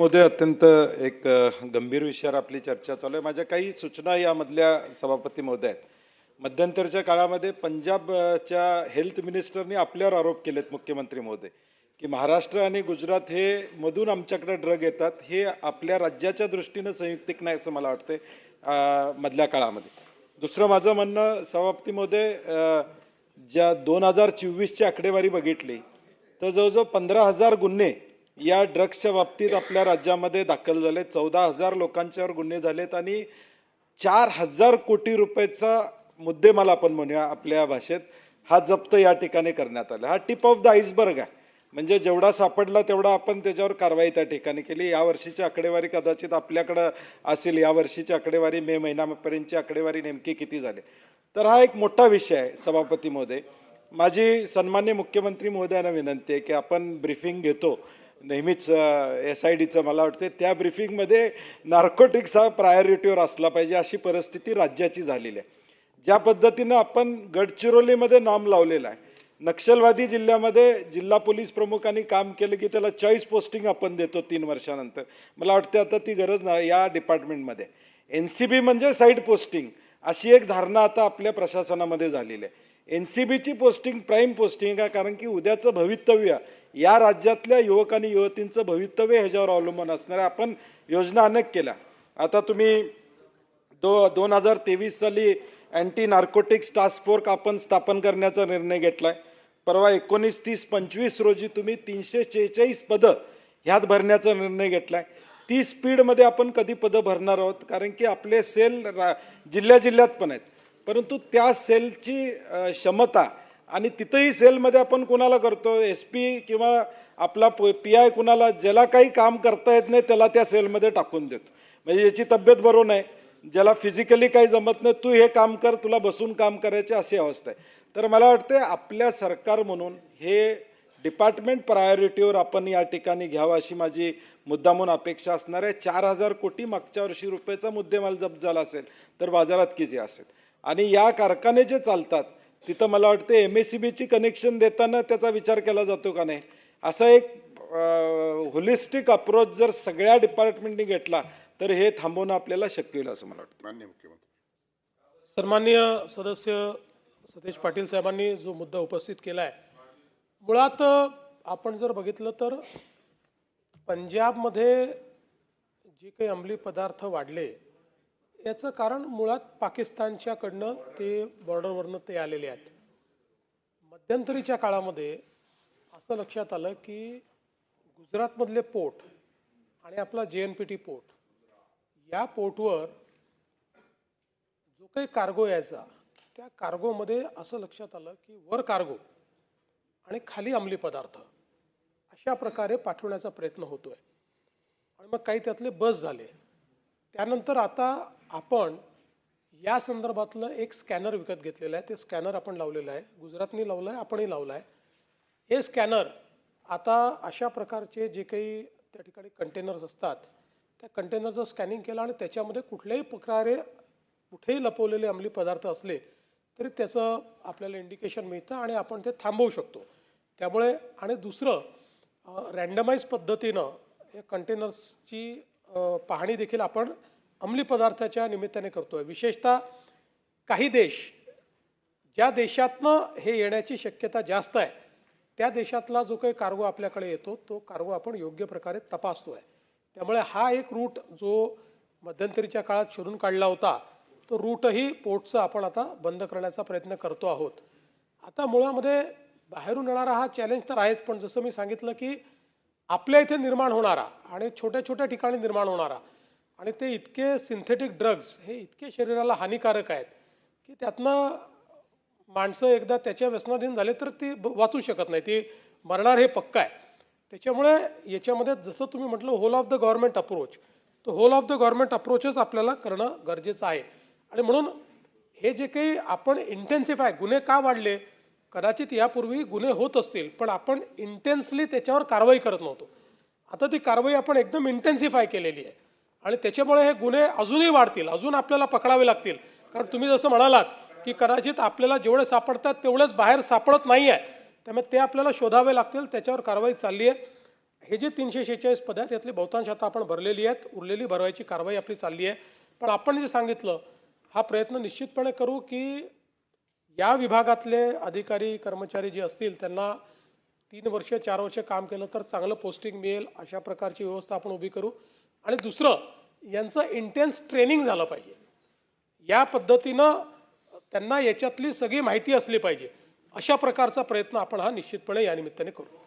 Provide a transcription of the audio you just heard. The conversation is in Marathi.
मध्ये अत्यंत एक गंभीर विषयावर आपली चर्चा चालू आहे. माझ्या काही सूचना यामधल्या सभापती महोदय आहेत. मध्यंतरच्या काळामध्ये पंजाबच्या हेल्थ मिनिस्टरनी आपल्यावर आरोप केलेत मुख्यमंत्री महोदय की महाराष्ट्र आणि गुजरात हे मधून आमच्याकडे ड्रग येतात. हे आपल्या राज्याच्या दृष्टीनं संयुक्तिक नाही असं मला वाटतं मधल्या काळामध्ये. दुसरं माझं म्हणणं सभापती महोदय ज्या दोन हजार चोवीसची आकडेवारी बघितली तर जवळजवळ पंधरा हजार गुन्हे या ड्रग्सच्या बाबतीत आपल्या राज्यामध्ये दाखल झाले चौदा हजार लोकांच्यावर गुन्हे झालेत आणि चार हजार कोटी रुपयाचा मुद्देमाल आपण म्हणूया आपल्या भाषेत. हा जप्त या ठिकाणी करण्यात आला. हा टिप ऑफ द आईसबर्ग आहे. म्हणजे जेवढा सापडला तेवढा आपण त्याच्यावर कारवाई त्या ठिकाणी केली. या वर्षीची आकडेवारी कदाचित आपल्याकडं असेल. या वर्षीची आकडेवारी मे महिन्यापर्यंतची आकडेवारी नेमकी किती झाली? तर हा एक मोठा विषय आहे सभापती महोदय. माझी सन्मान्य मुख्यमंत्री महोदयांना विनंती आहे की आपण ब्रिफिंग घेतो. नेहमीच एस आय डीचं मला वाटते त्या ब्रिफिंगमध्ये नार्कोटिक्स हा प्रायोरिटीवर असला पाहिजे अशी परिस्थिती राज्याची झालेली आहे. ज्या पद्धतीनं आपण गडचिरोलीमध्ये नॉम लावलेला आहे. नक्षलवादी जिल्ह्यामध्ये जिल्हा पोलीस प्रमुखांनी काम केलं की त्याला चॉईस पोस्टिंग आपण देतो तीन वर्षानंतर. मला वाटते आता ती गरज नाही या डिपार्टमेंटमध्ये एन सी बी म्हणजे साईड पोस्टिंग अशी एक धारणा आता आपल्या प्रशासनामध्ये झालेली आहे. एन सी बीची पोस्टिंग प्राईम पोस्टिंग आहे. कारण की उद्याचं भवितव्य या राज्यातल्या युवक आणि युवतींचं भवितव्य ह्याच्यावर अवलंबून असणार आहे. आपण योजना अनेक केल्या. आता तुम्ही दो दोन हजार तेवीस साली अँटी नार्कोटिक्स टास्क फोर्स आपण स्थापन करण्याचा निर्णय घेतला आहे परवा एकोणीस तीस पंचवीस रोजी तुम्ही तीनशे शेहेचाळीस पदं ह्यात भरण्याचा निर्णय घेतला आहे ती स्पीडमध्ये आपण कधी पदं भरणार आहोत? कारण की आपले सेल रा जिल्ह्या जिल्ह्यात पण आहेत. परंतु त्या सेलची क्षमता आणि तिथंही सेलमध्ये आपण कोणाला करतो एस पी किंवा आपला पी आय कुणाला ज्याला काही काम करता येत नाही त्याला त्या सेलमध्ये टाकून देतो. म्हणजे याची तब्येत बरोबर नाही ज्याला फिजिकली काही जमत नाही तू हे काम कर तुला बसून काम करायची अशी अवस्था आहे. तर मला वाटते आपल्या सरकार म्हणून हे डिपार्टमेंट प्रायोरिटीवर आपण या ठिकाणी घ्यावं अशी माझी मुद्दामून अपेक्षा असणार आहे. चार हजार कोटी मागच्या वर्षी रुपयाचा मुद्देमाल जप्त झाला असेल तर बाजारात किती असेल? आणि या कारखाने जे चालतात तिथं मला वाटतं एम एस सी बीची कनेक्शन देताना त्याचा विचार केला जातो का नाही? असा एक होलिस्टिक अप्रोच जर सगळ्या डिपार्टमेंटनी घेतला तर हे थांबवणं आपल्याला शक्य होईल असं मला वाटतं. मान्य मुख्यमंत्री. सन्मान्य सदस्य सतेज पाटील साहेबांनी जो मुद्दा उपस्थित केला आहे मुळात आपण जर बघितलं तर पंजाबमध्ये जे काही अंमली पदार्थ वाढले याचं कारण मुळात पाकिस्तानच्याकडनं ते बॉर्डरवरनं ते आलेले आहेत. मध्यंतरीच्या काळामध्ये असं लक्षात आलं की गुजरातमधले पोर्ट आणि आपला जे एन पी टी पोर्ट या पोर्टवर जो काही कार्गो यायचा त्या कार्गोमध्ये असं लक्षात आलं की वर कार्गो आणि खाली अंमली पदार्थ अशा प्रकारे पाठवण्याचा प्रयत्न होतोय. आणि मग काही त्यातले बस झाले. त्यानंतर आता आपण या संदर्भातलं एक स्कॅनर विकत घेतलेलं आहे. ते स्कॅनर आपण लावलेलं आहे. गुजरातनी लावलं आहे आपणही लावलं आहे हे स्कॅनर आता अशा प्रकारचे जे काही त्या ठिकाणी कंटेनर्स असतात त्या कंटेनरचं स्कॅनिंग केलं आणि त्याच्यामध्ये कुठल्याही प्रकारे कुठेही लपवलेले अंमली पदार्थ असले तरी त्याचं आपल्याला इंडिकेशन मिळतं आणि आपण ते थांबवू शकतो. त्यामुळे आणि दुसरं रँडमाइज पद्धतीनं या कंटेनर्सची पाहणी देखील आपण अंमली पदार्थाच्या निमित्ताने करतो आहे विशेषतः काही देश ज्या देशातनं हे येण्याची शक्यता जास्त आहे त्या देशातला जो काही कार्गो आपल्याकडे येतो तो कार्गो आपण योग्य प्रकारे तपासतो आहे त्यामुळे हा एक रूट जो मध्यंतरीच्या काळात शोधून काढला होता तो रूटही पोर्टचा आपण आता बंद करण्याचा प्रयत्न करतो आहोत. आता मुळामध्ये बाहेरून येणारा हा चॅलेंज तर आहेच पण जसं मी सांगितलं की आपल्या इथे निर्माण होणारा आणि छोट्या छोट्या ठिकाणी निर्माण होणारा आणि ते इतके सिंथेटिक ड्रग्ज हे इतके शरीराला हानिकारक आहेत की त्यातनं माणसं एकदा त्याच्या व्यसनाधीन झाले तर ती ब- वाचू शकत नाही. ती मरणार हे पक्का आहे. त्याच्यामुळे याच्यामध्ये जसं तुम्ही म्हटलं whole of the government approach तर होल ऑफ द गव्हर्नमेंट अप्रोचच आपल्याला करणं गरजेचं आहे. आणि म्हणून हे जे काही आपण इंटेन्सिफाय गुन्हे का वाढले? कदाचित यापूर्वी गुन्हे होत असतील पण आपण इंटेन्सली त्याच्यावर कारवाई करत नव्हतो. आता ती कारवाई आपण एकदम इंटेन्सिफाय केलेली आहे. आणि त्याच्यामुळे हे गुन्हे अजूनही वाढतील अजून आपल्याला पकडावे लागतील. कारण तुम्ही जसं म्हणालात की कदाचित आपल्याला जेवढे सापडतात तेवढेच बाहेर सापडत नाही आहेत. त्यामुळे ते आपल्याला शोधावे लागतील त्याच्यावर कारवाई चालली आहे. हे जे तीनशे शेहेचाळीस पद आहेत यातली बहुतांश आता आपण भरलेली आहेत. उरलेली भरवायची कारवाई आपली चालली आहे. पण आपण जे सांगितलं हा प्रयत्न निश्चितपणे करू की या विभागातले अधिकारी कर्मचारी जे असतील त्यांना तीन वर्ष चार वर्ष काम केलं तर चांगलं पोस्टिंग मिळेल. अशा प्रकारची व्यवस्था आपण उभी करू. आणि दुसरं यांचं इंटेन्स ट्रेनिंग झालं पाहिजे. या पद्धतीनं त्यांना याच्यातली सगळी माहिती असली पाहिजे. अशा प्रकारचा प्रयत्न आपण हा निश्चितपणे या निमित्ताने करू.